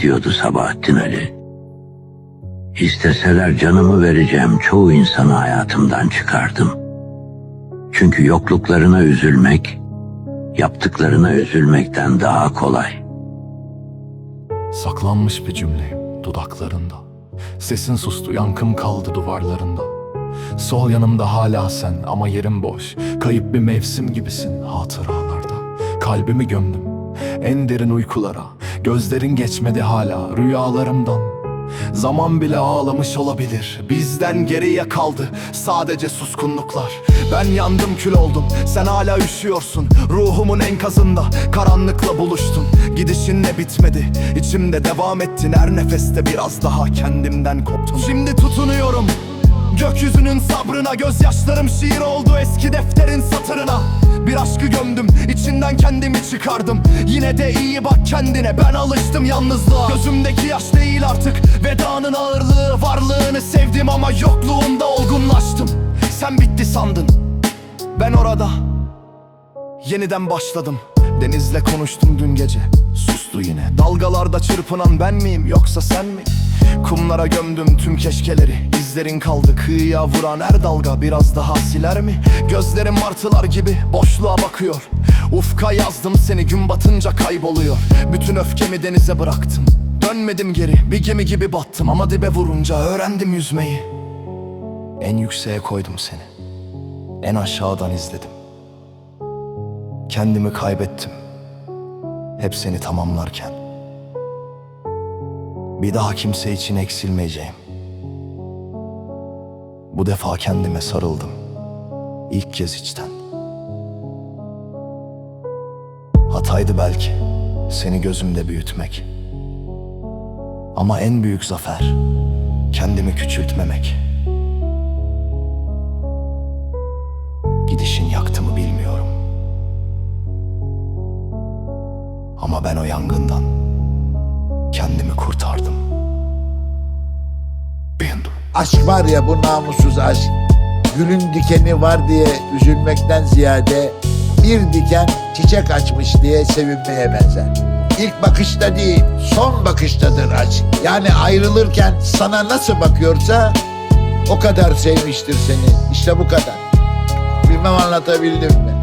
diyordu Sabahattin Ali. İsteseler canımı vereceğim çoğu insanı hayatımdan çıkardım. Çünkü yokluklarına üzülmek, yaptıklarına üzülmekten daha kolay. Saklanmış bir cümleyim dudaklarında. Sesin sustu, yankım kaldı duvarlarında. Sol yanımda hala sen ama yerim boş. Kayıp bir mevsim gibisin hatıralarda. Kalbimi gömdüm en derin uykulara. Gözlerin geçmedi hala rüyalarımdan. Zaman bile ağlamış olabilir Bizden geriye kaldı sadece suskunluklar. Ben yandım kül oldum sen hala üşüyorsun. Ruhumun enkazında karanlıkla buluştun. Gidişinle bitmedi içimde devam ettin. Her nefeste biraz daha kendimden koptum Şimdi tutunuyorum Gökyüzünün sabrına Gözyaşlarım şiir oldu eski defterin satırına. Bir aşkı gömdüm içinden kendimi çıkardım. Yine de iyi bak kendine ben alıştım yalnızlığa. Gözümdeki yaş değil artık Vedanın ağırlığı varlığını sevdim ama yokluğunda olgunlaştım. Sen bitti sandın Ben orada Yeniden başladım. Denizle konuştum dün gece Sustu yine. Dalgalarda çırpınan ben miyim yoksa sen mi? Kumlara gömdüm tüm keşkeleri İzlerin kaldı kıyıya vuran her dalga Biraz daha siler mi? Gözlerim martılar gibi boşluğa bakıyor. Ufka yazdım seni gün batınca kayboluyor. Bütün öfkemi denize bıraktım. Dönmedim geri bir gemi gibi battım Ama dibe vurunca öğrendim yüzmeyi. En yükseğe koydum seni. En aşağıdan izledim. Kendimi kaybettim. Hep seni tamamlarken. Bir daha kimse için eksilmeyeceğim Bu defa kendime sarıldım. İlk kez içten. Hataydı belki Seni gözümde büyütmek. Ama en büyük zafer Kendimi küçültmemek. Gidişin yaktı mı bilmiyorum. Ama ben o yangından kendimi kurtardım. Bindu. Aşk var ya bu namussuz aşk. Gülün dikeni var diye üzülmekten ziyade Bir diken çiçek açmış diye sevinmeye benzer. İlk bakışta değil son bakıştadır aşk. Yani ayrılırken sana nasıl bakıyorsa O kadar sevmiştir seni. İşte bu kadar. Bilmem anlatabildim mi?